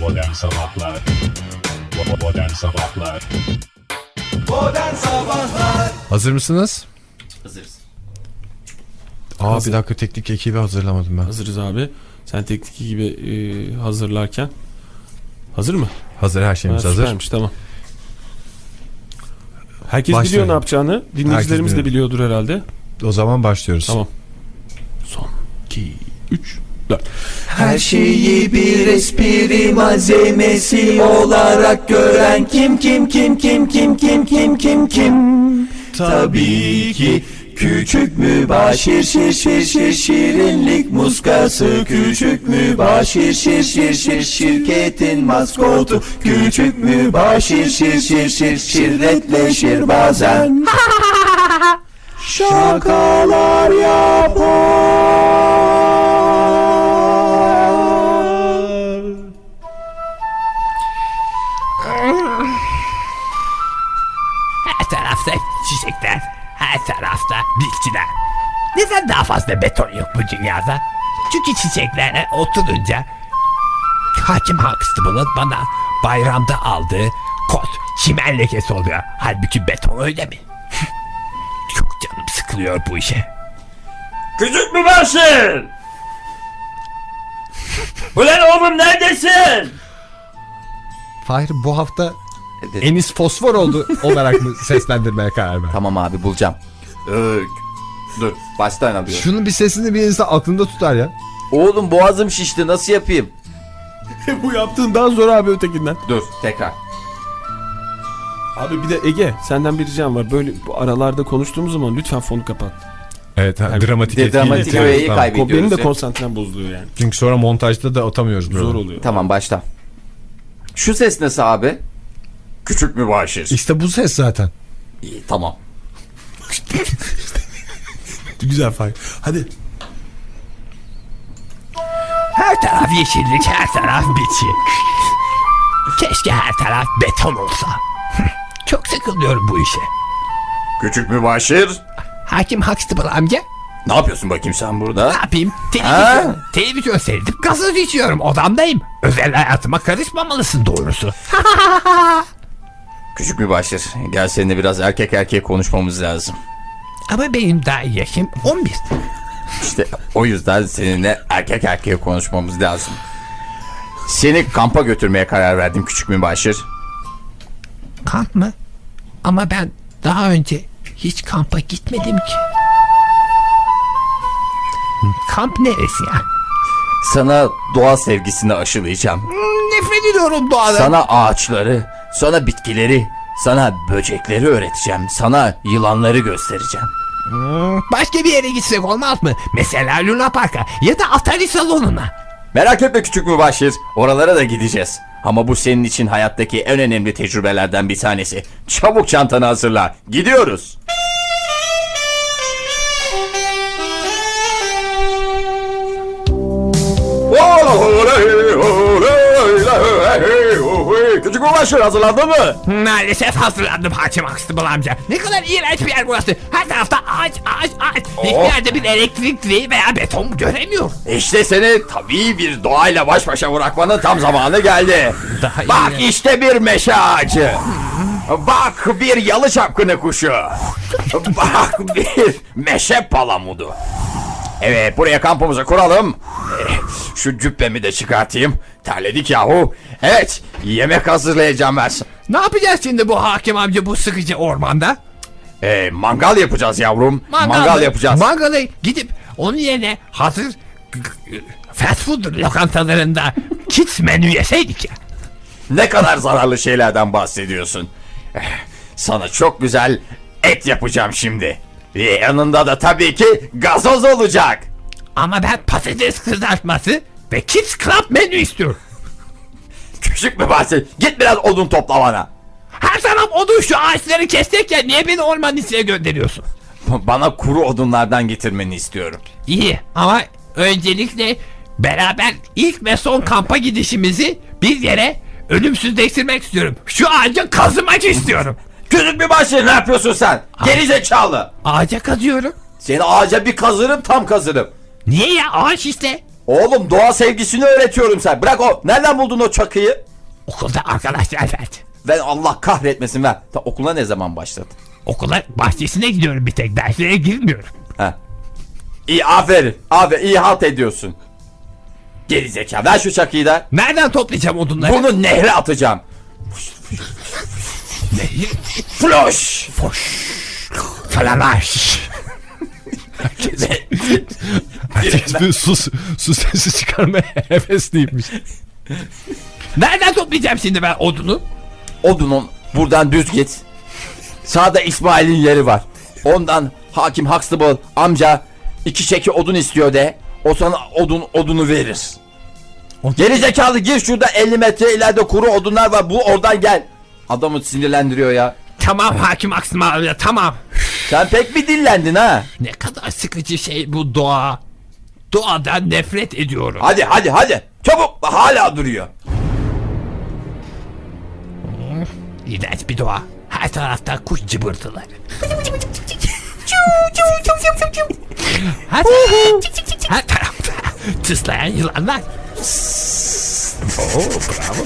Modern Sabahlar Bo- Modern Sabahlar Hazır mısınız? Hazırız. Aa bir dakika teknik ekibi hazırlamadım ben. Hazırız abi. Sen teknik gibi e, hazırlarken. Hazır mı? Hazır her şeyimiz Ha, hazır. süpermiş, tamam. Herkes Başlayalım. biliyor ne yapacağını. Dinleyicilerimiz de biliyor. biliyordur herhalde. O zaman başlıyoruz. Tamam. Son 2 3 4. Her şeyi bir espri malzemesi olarak gören kim kim kim kim kim kim kim kim kim? Tabii ki küçük mübaşir şir şir şir şirinlik muskası. Küçük mübaşir şir şir şir şirketin maskotu. Küçük mübaşir şir şir şir şirretleşir bazen. Şakalar yapar tarafta bitkiler. Neden daha fazla beton yok bu dünyada? Çünkü çiçeklere oturunca Hakim Huxtable'ın bana bayramda aldığı kot çimen lekesi oluyor. Halbuki beton öyle mi? Çok canım sıkılıyor bu işe. Küçük mübaşir! Ulan oğlum neredesin? Fahir bu hafta Enis Fosfor oldu olarak mı seslendirmeye karar verdi? Tamam abi bulacağım. Ök. Dur baştan alıyorum. Şunun bir sesini bir insan aklında tutar ya. Oğlum boğazım şişti nasıl yapayım? bu yaptığın daha zor abi ötekinden. Dur tekrar. Abi bir de Ege senden bir ricam var. Böyle bu aralarda konuştuğumuz zaman lütfen fonu kapat. Evet dramatik De- etkiyle. dramatik öğeyi tamam. kaybediyoruz. Benim de ya. konsantrem bozuluyor yani. Çünkü sonra montajda da atamıyoruz. Zor böyle. oluyor. Tamam başla. Şu ses nasıl abi? Küçük mübaşir. İşte bu ses zaten. İyi tamam. Güzel Fahir. Hadi. Her taraf yeşillik, her taraf bitki. Keşke her taraf beton olsa. Çok sıkılıyorum bu işe. Küçük mübaşir. Hakim Huxtable amca Ne yapıyorsun bakayım sen burada? Ne yapayım? Ha? Televizyon, televizyon seyredip gazoz içiyorum. Odamdayım. Özel hayatıma karışmamalısın doğrusu. Küçük mübaşir. Gel seninle biraz erkek erkeğe konuşmamız lazım. Ama benim daha yaşım 11. İşte o yüzden seninle erkek erkeğe konuşmamız lazım. Seni kampa götürmeye karar verdim küçük mübaşir. Kamp mı? Ama ben daha önce hiç kampa gitmedim ki. Kamp neresi ya? Sana doğa sevgisini aşılayacağım. Nefret ediyorum doğadan. Sana ağaçları, sana bitkileri, sana böcekleri öğreteceğim. Sana yılanları göstereceğim. Başka bir yere gitsek olmaz mı? Mesela Luna Park'a ya da Atari salonuna. Merak etme küçük mübaşir. Oralara da gideceğiz. Ama bu senin için hayattaki en önemli tecrübelerden bir tanesi. Çabuk çantanı hazırla. Gidiyoruz. Küçük mübaşir hazırlandın mı? Maalesef hazırlandım Hakim Huxtable amca. Ne kadar iğrenç bir yer burası. Her tarafta ağaç ağaç ağaç. Hiçbir Oh. yerde bir elektrik direği veya beton göremiyorum. İşte seni tabii bir doğayla baş başa bırakmanın tam zamanı geldi. Daha iyi Bak ya. işte bir meşe ağacı. Bak bir yalı çapkını kuşu. Bak bir meşe palamudu. Evet buraya kampımızı kuralım. Şu cübbemi de çıkartayım. Terledik yahu. Evet yemek hazırlayacağım ben. Ne yapacağız şimdi bu hakim amca bu sıkıcı ormanda? Ee, mangal yapacağız yavrum. Mangal, mı? yapacağız. Mangalı gidip onun yerine hazır fast food lokantalarında kids menü yeseydik ya. Ne kadar zararlı şeylerden bahsediyorsun. Eh, Sana çok güzel et yapacağım şimdi. Ve yanında da tabii ki gazoz olacak. Ama ben patates kızartması ve kids club menü istiyorum. Küçük bir bahsi. Git biraz odun topla bana. Her taraf odun şu ağaçları kestikken niye beni ormanın içine gönderiyorsun? Bana kuru odunlardan getirmeni istiyorum. İyi ama öncelikle beraber ilk ve son kampa gidişimizi bir yere ölümsüzleştirmek istiyorum. Şu ağaca kazımak istiyorum. Küçük bir bahsi ne yapıyorsun sen? Geri zekalı. Ağaca kazıyorum. Seni ağaca bir kazırım tam kazırım. Niye ya ağaç işte. Oğlum doğa sevgisini öğretiyorum sen. Bırak o. Nereden buldun o çakıyı? Okulda arkadaşlar verdi. Ve Allah kahretmesin ver. Ta okula ne zaman başladın? Okula bahçesine gidiyorum bir tek derslere girmiyorum. Ha. İyi aferin. Aferin iyi halt ediyorsun. Geri zeka. Ver şu çakıyı da. Nereden toplayacağım odunları? Bunu nehre atacağım. Nehir. Floş. Falalaş. Herkes bir su, su sesi çıkarmaya hevesliymiş. Nereden toplayacağım şimdi ben odunu? Odunun buradan düz git. Sağda İsmail'in yeri var. Ondan hakim Huxtable amca iki çeki odun istiyor de. O sana odun odunu verir. Geri zekalı gir şurada 50 metre ileride kuru odunlar var. Bu oradan gel. Adamı sinirlendiriyor ya. Tamam hakim aksım abi tamam. Sen pek bir dillendin ha. Ne kadar sıkıcı şey bu doğa. Doğadan nefret ediyorum. Hadi hadi hadi. Çabuk hala duruyor. İğrenç bir doğa. Her tarafta kuş cıbırtıları. her, her tarafta tıslayan yılanlar. Oo, bravo.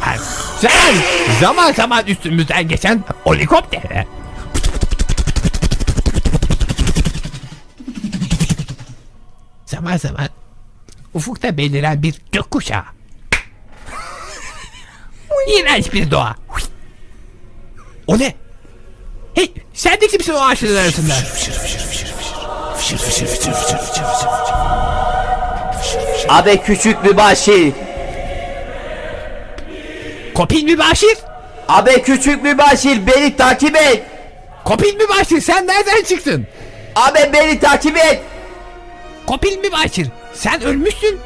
Her, sen zaman zaman üstümüzden geçen helikopter. Zaman zaman ufukta beliren bir gökkuşağı. İğrenç bir doğa. O ne? Hey sen de kimsin o ağaçların arasında? Abi küçük bir başı. Kopil mi Başir? Abi küçük bir başı beni takip et. Kopil mi Başir sen nereden çıktın? Abi beni takip et. Kopil mi Başir sen ölmüşsün.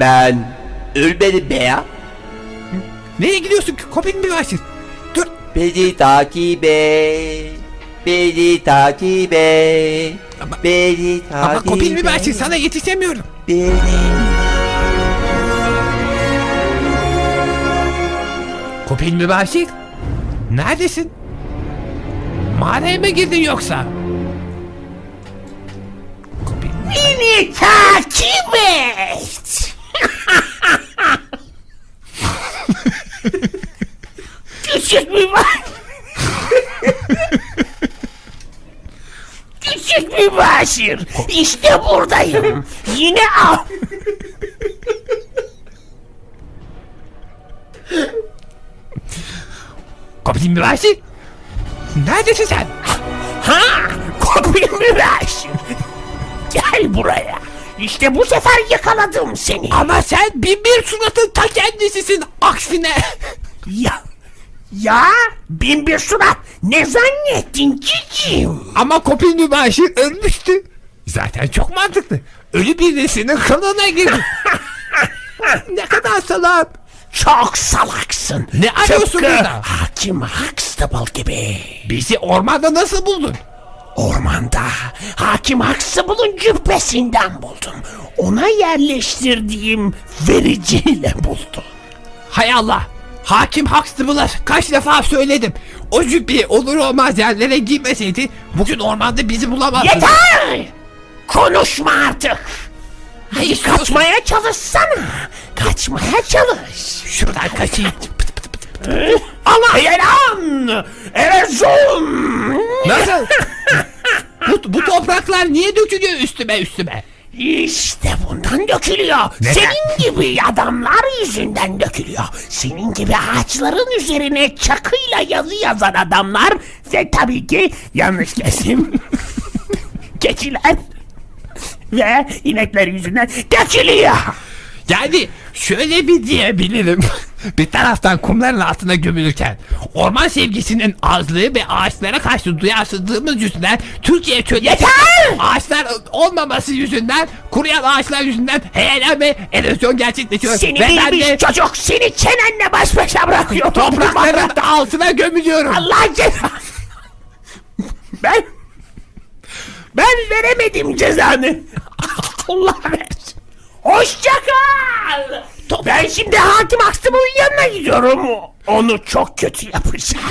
Ben ölmedim be ya. Nereye gidiyorsun Kopil mi Başir? Dur Beni takip et. Beni takip et. Ama- Beni takip ama Kopil mi et. Başir sana yetişemiyorum. Beni. Kopil mi Başir? Neredesin? Mağaraya mı girdin yoksa? Beni takip et. Küçük mübaşir. Küçük mübaşir. İşte buradayım. Yine al. Kopil mübaşir. Neredesin sen? Ha? Kopil mübaşir. Gel buraya. İşte bu sefer yakaladım seni. Ama sen bin bir suratın ta kendisisin aksine. Ya ya bin bir surat ne zannettin cicim? Ama Kopil Mübaşir ölmüştü. Zaten çok mantıklı. Ölü birisinin kılığına girdi. ne kadar salak. Çok salaksın. Ne arıyorsun burada? Hakim Huxtable gibi. Bizi ormanda nasıl buldun? Ormanda Hakim Huxtable'ın cübbesinden buldum. Ona yerleştirdiğim vericiyle buldum. Hay Allah! Hakim Huxtable'a kaç defa söyledim. O cübbeyi olur olmaz yerlere giymeseydi bugün ormanda bizi bulamazdı. Yeter! Konuşma artık. Hayır kaçmaya çalışsana. Kaçmaya çalış. Şuradan kaçayım. Allah yalan! Erzurum! Nasıl? bu, bu topraklar niye dökülüyor üstüme üstüme? İşte bundan dökülüyor. Senin gibi adamlar yüzünden dökülüyor. Senin gibi ağaçların üzerine çakıyla yazı yazan adamlar ve tabii ki yanlış kesim keçiler ve inekler yüzünden dökülüyor. Yani şöyle bir diyebilirim. bir taraftan kumların altına gömülürken orman sevgisinin azlığı ve ağaçlara karşı duyarsızlığımız yüzünden Türkiye çölü Yeter! ağaçlar olmaması yüzünden kuruyan ağaçlar yüzünden heyelan ve erozyon gerçekleşiyor. Seni ve ben bilmiş de çocuk seni çenenle baş başa bırakıyor. toprakların altına gömülüyorum. Allah cezanı. Ben ben veremedim cezanı. Allah versin. Hoşça kal. Ben şimdi hakim Aksım'ın yanına gidiyorum. Onu çok kötü yapacağım.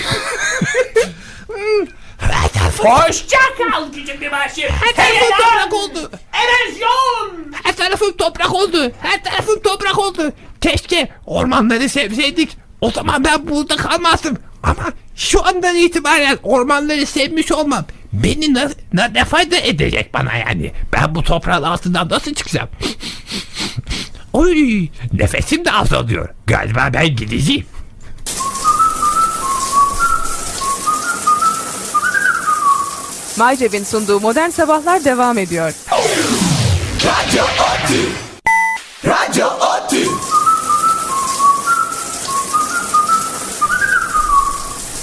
Hoşça kal küçük bir başım. her tarafım toprak oldu. Erozyon. Her tarafım toprak oldu. Her tarafım toprak oldu. Keşke ormanları sevseydik. O zaman ben burada kalmazdım. Ama şu andan itibaren ormanları sevmiş olmam beni ne, ne, ne fayda edecek bana yani? Ben bu toprağın altından nasıl çıkacağım? Oy nefesim de azalıyor. Galiba ben gideceğim. Maycev'in sunduğu Modern Sabahlar devam ediyor. Radyo Oti Radyo Oti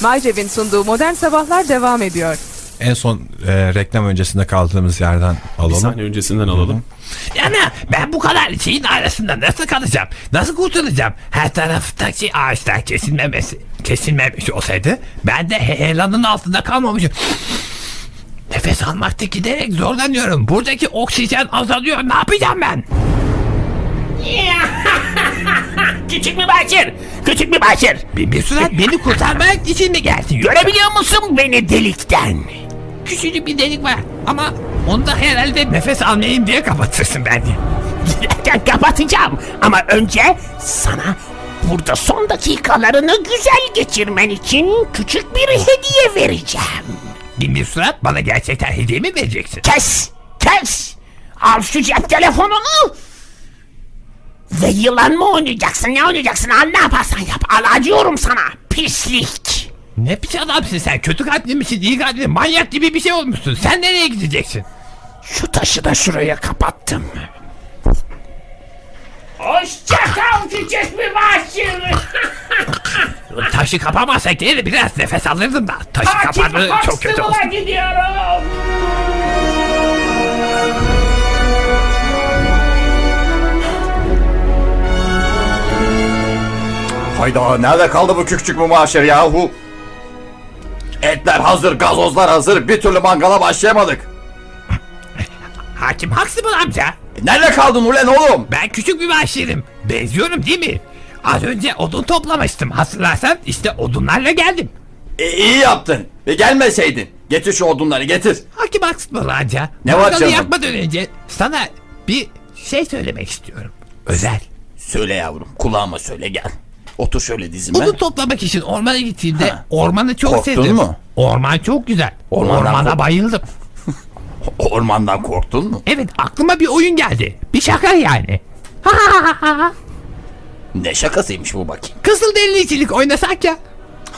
Maycev'in sunduğu Modern Sabahlar devam ediyor. En son e, reklam öncesinde kaldığımız yerden Bir alalım. saniye öncesinden alalım. Yani ben bu kadar şeyin arasında nasıl kalacağım? Nasıl kurtulacağım? Her taraftaki ağaçlar kesilmemesi, kesilmemiş olsaydı ben de heyelanın altında kalmamışım. Nefes almakta giderek zorlanıyorum. Buradaki oksijen azalıyor. Ne yapacağım ben? Küçük bir başır. Küçük bir başır. Bir, bir süre beni kurtarmak için mi geldin? Görebiliyor musun beni delikten? Küçücük bir delik var ama onda herhalde nefes almayayım diye kapatırsın beni. Kapatacağım. Ama önce sana burada son dakikalarını güzel geçirmen için küçük bir hediye vereceğim. Bin bir surat bana gerçekten hediye mi vereceksin? Kes! Kes! Al şu cep telefonunu! Ve yılan mı oynayacaksın? Ne oynayacaksın? Al ne yaparsan yap. Al acıyorum sana. Pislik! Ne pis adamsın sen? Kötü kalpli misin? iyi kalpli? Manyak gibi bir şey olmuşsun. Sen nereye gideceksin? Şu taşı da şuraya kapattım. Hoşça kal küçük bir başım. Taşı kapamazsak değil biraz nefes alırdım da. Taşı kapadı çok kötü oldu. gidiyorum. Hayda nerede kaldı bu küçük mübaşir yahu? Etler hazır, gazozlar hazır. Bir türlü mangala başlayamadık. Hakim haksız mı amca? E, nerede kaldın ulan oğlum? Ben küçük bir başlarım. Benziyorum değil mi? Az önce odun toplamıştım. Hatırlarsan işte odunlarla geldim. E, iyi yaptın. E, gelmeseydin. Getir şu odunları getir. Hakim haksız mı? Ne var canım? yakmadan önce sana bir şey söylemek istiyorum. Özel. Söyle yavrum kulağıma söyle gel. Otur şöyle dizime. Odun toplamak için ormana gittiğimde Ha. ormanı çok Korktun sevdim. mu? Orman çok güzel. Ormandan Ormana kork- bayıldım. Ormandan korktun mu? Evet aklıma bir oyun geldi. Bir şaka yani. Ne şakasıymış bu bakayım. Kızıl delicilik oynasak ya.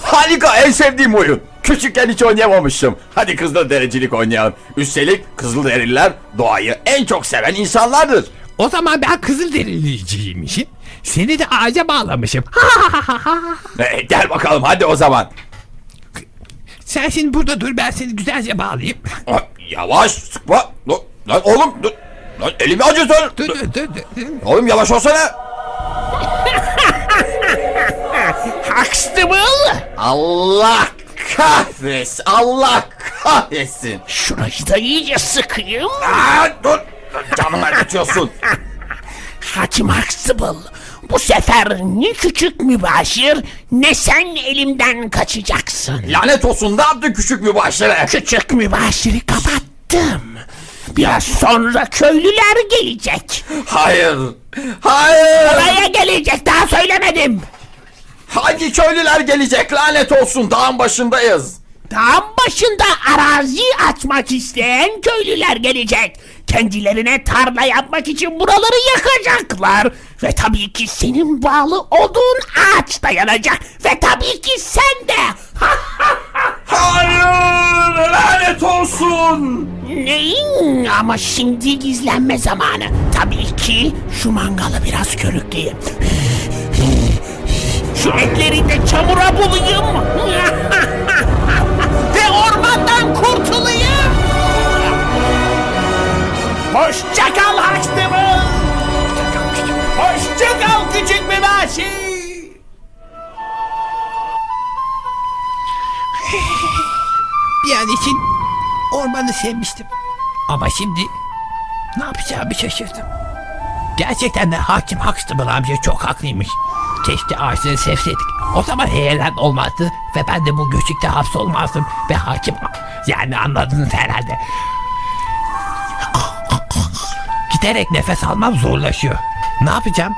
Harika en sevdiğim oyun. Küçükken hiç oynayamamıştım. Hadi kızıl derecilik oynayalım. Üstelik kızıl deriler doğayı en çok seven insanlardır. O zaman ben kızıl deliciymişim. Seni de ağaca bağlamışım. E, gel bakalım hadi o zaman. Sen şimdi burada dur ben seni güzelce bağlayayım. Aa, Yavaş sıkma. Dur, Lan oğlum dur. Lan elimi acıtır. Dur dur dur. dur. Oğlum yavaş olsana. Huxtable! Allah kahretsin. Allah kahretsin. Şurayı da iyice sıkayım. Aa, dur. Canımı acıtıyorsun. Hakim Huxtable. Bu sefer ne küçük mübaşir ne sen elimden kaçacaksın. Lanet olsun ne yaptın küçük mübaşire? Küçük mübaşiri kapattım. Biraz sonra köylüler gelecek. Hayır. Hayır. Buraya gelecek daha söylemedim. Hangi köylüler gelecek lanet olsun dağın başındayız. Dağın başında arazi açmak isteyen köylüler gelecek. Kendilerine tarla yapmak için buraları yakacaklar. Ve tabii ki senin bağlı olduğun ağaç da yanacak. Ve tabii ki sen de. Hayır lanet olsun. Neyin? Ama şimdi gizlenme zamanı. Tabii ki şu mangalı biraz körükleyeyim. Şu etleri de çamura bulayım. Hoşça kal Huxtable. Hoşça kal küçük mübaşir. Bir an için ormanı sevmiştim. Ama şimdi ne yapacağımı şaşırdım. Gerçekten de hakim Huxtable amca çok haklıymış. Keşke ağaçları sevseydik. O zaman heyelan olmazdı ve ben de bu göçükte hapsolmazdım ve hakim Yani anladınız herhalde. Giderek nefes almam zorlaşıyor. Ne yapacağım?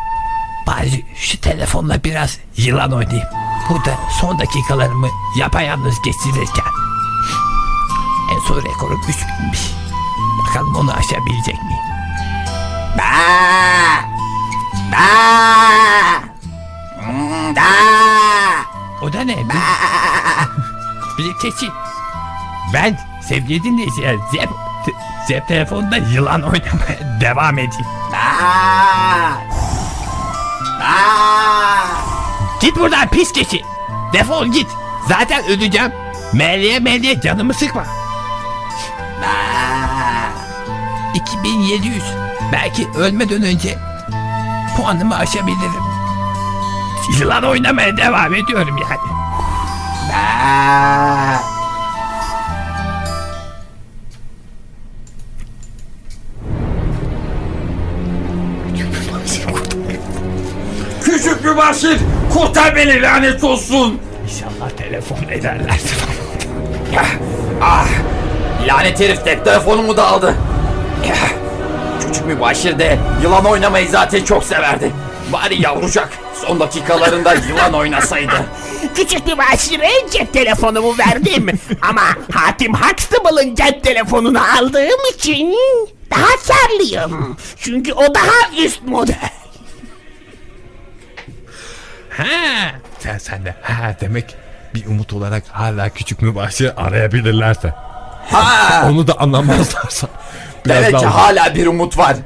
Bari şu telefonla biraz yılan oynayayım. Burada son dakikalarımı yapayalnız geçirirken. En son rekorum 3000'miş. Bakalım onu aşabilecek miyim? Ba! Ba! Da! O da ne? Bir, bir keçi. Ben sevgili dinleyiciler te- cep telefonunda yılan oynamaya devam edeyim. Git buradan pis keçi. Defol git. Zaten öleceğim. Meliye meliye canımı sıkma. 2700. Belki ölmeden önce puanımı aşabilirim. Yılan oynamaya devam ediyorum yani. Küçük mübaşir kurtar beni lanet olsun. İnşallah telefon ederler. Ah, lanet herif de telefonumu da aldı. Küçük mübaşir de yılan oynamayı zaten çok severdi. Bari yavrucak son dakikalarında yılan oynasaydı. Küçük bir başire cep telefonumu verdim. Ama Hatim Huxtable'ın cep telefonunu aldığım için daha karlıyım. Çünkü o daha üst model. Ha, sen sen de ha demek bir umut olarak hala küçük mübaşir arayabilirlerse. Ha, Onu da anlamazlarsa. Biraz demek ki hala bir umut var.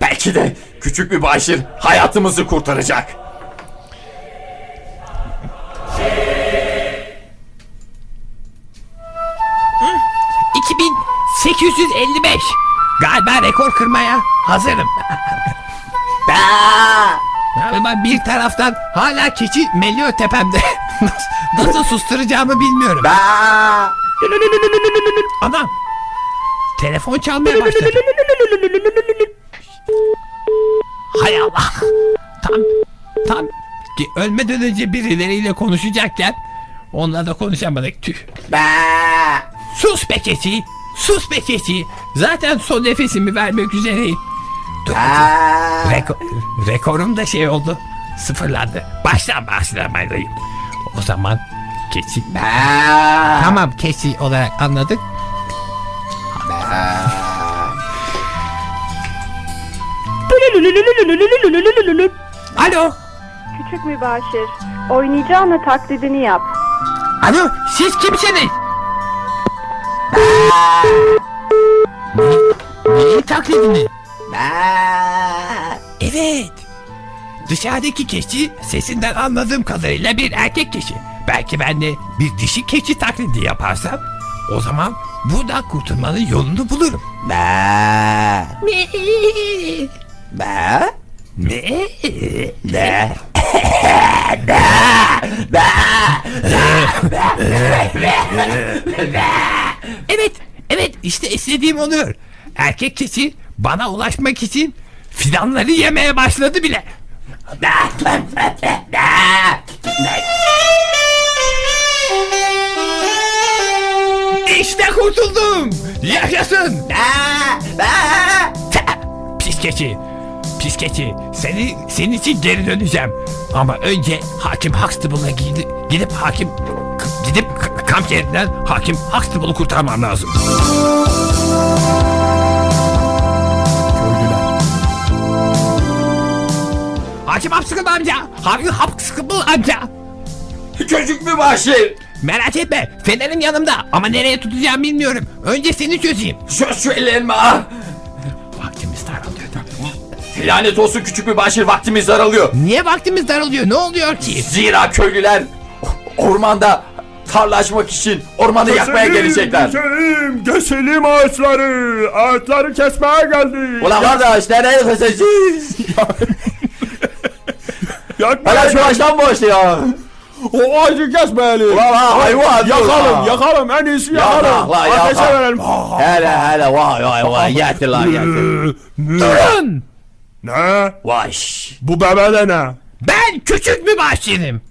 Belki de küçük mübaşir hayatımızı kurtaracak. Hı? 2855. Galiba rekor kırmaya hazırım. Ama bir taraftan hala keçi meliyor tepemde. nasıl, susturacağımı bilmiyorum. Anam. Telefon çalmaya başladı. Hay Allah. Tam tam ki ölmeden önce birileriyle konuşacakken onunla da konuşamadık. Tüh. Sus be keçi. Sus be keçi. Zaten son nefesimi vermek üzereyim. Dur. Reko- rekorum da şey oldu. Sıfırlandı. Baştan başlamalıyım. O zaman keçi. Tamam keçi olarak anladık. Alo. Küçük mübaşir, oynayacağına taklidini yap. Alo siz kimsiniz? ne? Neyin taklidini? Evet. Dışarıdaki keçi sesinden anladığım kadarıyla bir erkek keçi. Belki ben de bir dişi keçi taklidi yaparsam o zaman buradan kurtulmanın yolunu bulurum. Be. Be. Ne? Ne? Evet, evet işte istediğim oluyor. Erkek keçi bana ulaşmak için fidanları yemeye başladı bile. İşte kurtuldum. Yaşasın. Pis keçi. Pis keçi. Seni, senin için geri döneceğim. Ama önce hakim Huxtable'a gidip, gidip hakim gidip kamp yerinden hakim Huxtable'ı kurtarmam lazım. Hakim Huxtable amca. Hakim Huxtable amca. Küçük mübaşir. Merak etme. Fenerim yanımda ama nereye tutacağım bilmiyorum. Önce seni çözeyim. Çöz şu ellerimi ah. Vaktimiz daralıyor. Lanet olsun küçük mübaşir vaktimiz daralıyor. Niye vaktimiz daralıyor? Ne oluyor ki? Zira köylüler ormanda tarla açmak için ormanı yakmaya gelecekler. Keselim, keselim ağaçları. Ağaçları kesmeye geldik. Ulan kardeş nereye keseceğiz? Yakmaya Hele şu ağaçtan başlıyor. O ağacı kesmeyelim. Ulan ha, hayvan. Yakalım, yakalım. En iyisi yakalım. la, Ateşe yakal. verelim. Hele hele vay vay vay yetti lan yetti. Durun! Ne? Vay. Bu bebe de ne? Ben küçük mübaşirim.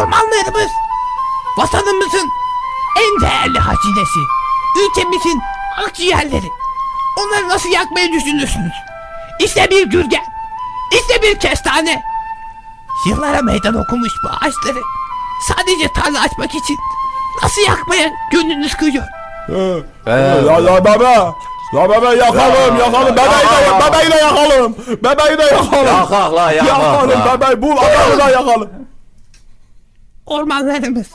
Ormanlarımız vatanımızın en değerli hazinesi. Ülkemizin akciğerleri. Onları nasıl yakmayı düşünürsünüz? İşte bir gürgen. İşte bir kestane. Yıllara meydan okumuş bu ağaçları. Sadece tarla açmak için nasıl yakmaya gönlünüz kıyıyor? Ya ya bebe. Ya bebe yakalım yakalım. Bebeği de, bebeği de yakalım. Bebeği de yakalım. Yakak la yakak Yakalım la. bebeği bul adamı da yakalım. Ormanlarımız.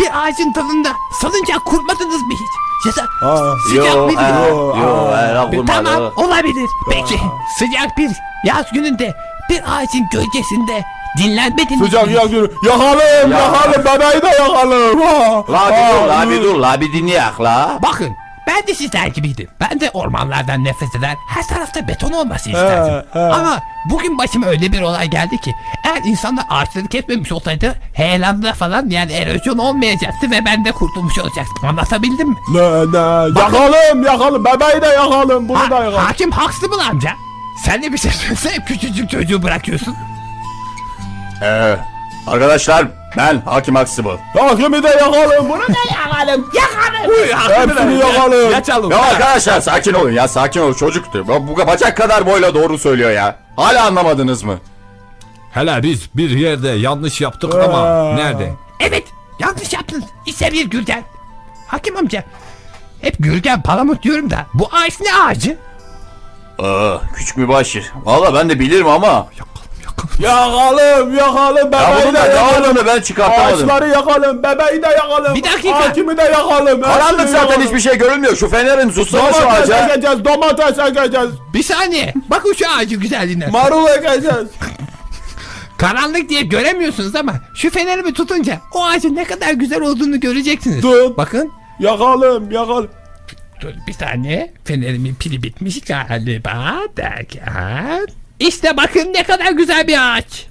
Bir ağacın dalında salıncak kurmadınız mı hiç? Ya da Ha. sıcak Yo, bir yo, Bir- vurmadı. Tamam olabilir. Peki sıcak bir yaz gününde bir ağacın gölgesinde dinlenmediniz Sıcak mi? yak yürü. Yakalım Ya. yakalım bebeği de yakalım. Ha. La bir dur Ha, la bir dur la bir dinleyek la. Bakın ben de sizler gibiydim. Ben de ormanlardan nefret eder. Her tarafta beton olması isterdim. he. Ama bugün başıma öyle bir olay geldi ki eğer insanlar ağaçları kesmemiş olsaydı heyelanda falan yani erozyon olmayacaktı ve ben de kurtulmuş olacaktım. Anlatabildim mi? Ne ne yakalım yakalım bebeği de yakalım bunu Ha- da yakalım. hakim haksız mı lan amca? Sen de bir şey söylesene küçücük çocuğu bırakıyorsun. Ee, arkadaşlar ben Hakim Aksıbıl. Hakimi de yakalım bunu da Yakalım yakalım. hepsini yakalım. Kaçalım. Ya arkadaşlar sakin olun ya sakin olun çocuktu. Bu bu bacak kadar boyla doğru söylüyor ya. Hala anlamadınız mı? Hele biz bir yerde yanlış yaptık ama Aa. nerede? Evet yanlış yaptın. İşte bir gürgen. Hakim amca. Hep gürgen palamut diyorum da bu ağaç ne ağacı? Aa, küçük mübaşir. Valla ben de bilirim ama. Yakalım yakalım Ya bebeği bunun de da yakalım. ben çıkartamadım. Ağaçları yakalım bebeği de yakalım. Bir dakika. Hakimi de yakalım. Karanlık zaten yakalım. hiçbir şey görünmüyor. Şu fenerin tutsana şu Domates ağaca. ekeceğiz domates ekeceğiz. Bir saniye. Bakın şu ağacın güzelliğine. Marul ekeceğiz. Karanlık diye göremiyorsunuz ama şu fenerimi tutunca o ağacın ne kadar güzel olduğunu göreceksiniz. Dur. Bakın. Yakalım yakalım. Dur bir saniye. Fenerimin pili bitmiş galiba derken. İşte bakın ne kadar güzel bir ağaç.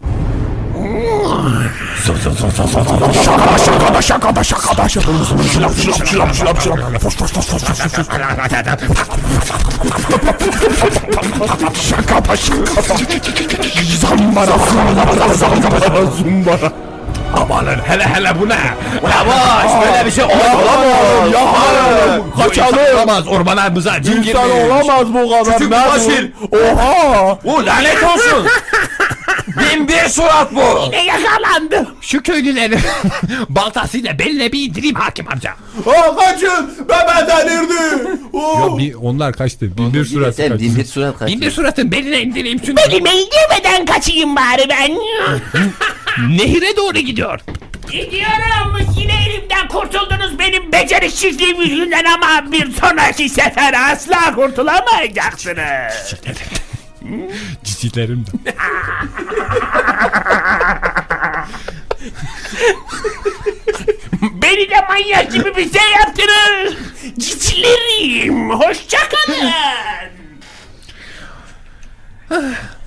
Amanın hele hele bu ne? Yavaş böyle bir şey olamaz. Yakalım. Kaçalım. Olamaz ormanlarımıza cin İnsan girmiş. olamaz bu kadar. Küçük mübaşir. bu- Oha. Bu lanet olsun. Bin bir surat bu. Ne yakalandı? Şu köylüleri baltasıyla beline bir indireyim hakim amca. Aa, kaçın. Bebe delirdi. Oo. Ya bir, onlar kaçtı. Bin bir surat Sen kaçtı. bin bir surat kaç. Bin bir suratın beline indireyim şunu. Elime girmeden kaçayım bari ben. Nehire doğru gidiyor. Gidiyorum. Yine elimden kurtuldunuz benim beceriksizliğim yüzünden ama bir sonraki sefer asla kurtulamayacaksınız. Cicilerim de. Beni de manyak gibi bir şey yaptınız. Cicilerim. Hoşçakalın.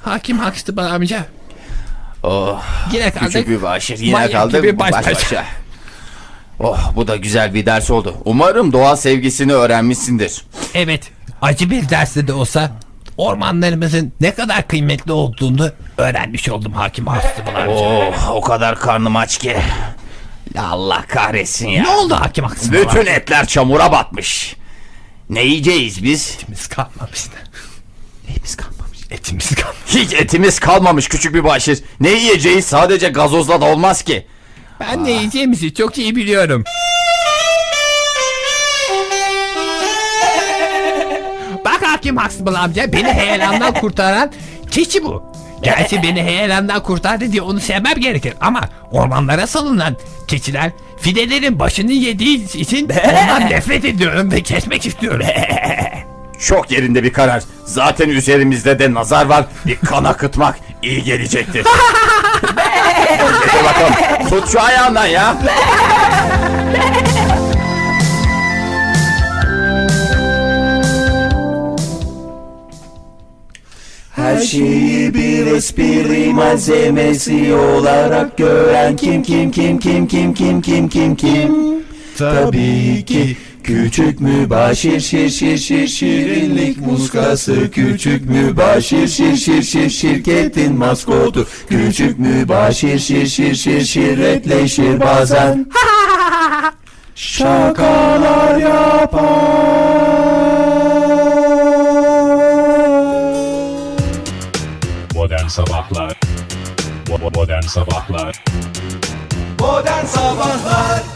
Hakim haksız bana amca. Oh, Yine kaldık. küçük mübaşir yine Manyak kaldık gibi baş baş başa. başa. Oh bu da güzel bir ders oldu. Umarım doğa sevgisini öğrenmişsindir. Evet. Acı bir derste de olsa ormanlarımızın ne kadar kıymetli olduğunu öğrenmiş oldum hakim amca. Oh o kadar karnım aç ki. Allah kahretsin ya. Ne oldu hakim haksız bana Bütün etler çamura batmış. Ne yiyeceğiz biz? Etimiz kalmamış. Neyimiz kalmamış? Etimiz kalmamış. Hiç etimiz kalmamış küçük bir başır. Ne yiyeceğiz? Sadece gazozla da olmaz ki. Ben ne yiyeceğimizi çok iyi biliyorum. Hakim Huxtable amca beni heyelandan kurtaran keçi bu. Gerçi beni heyelandan kurtardı diye onu sevmem gerekir ama ormanlara salınan keçiler fidelerin başını yediği için ondan nefret ediyorum ve kesmek istiyorum. Çok yerinde bir karar. Zaten üzerimizde de nazar var. Bir kan akıtmak iyi gelecektir. Hadi bakalım. Tut şu ayağından ya. Her şeyi bir espri malzemesi olarak gören kim kim kim kim kim kim kim kim kim? Tabii ki küçük mübaşir şir şir şir şirinlik muskası Küçük mübaşir şir şir şir şirketin maskotu. Küçük mübaşir şir şir şir şirretleşir bazen. Şakalar yapar. Modern Sabahlar. Modern Sabahlar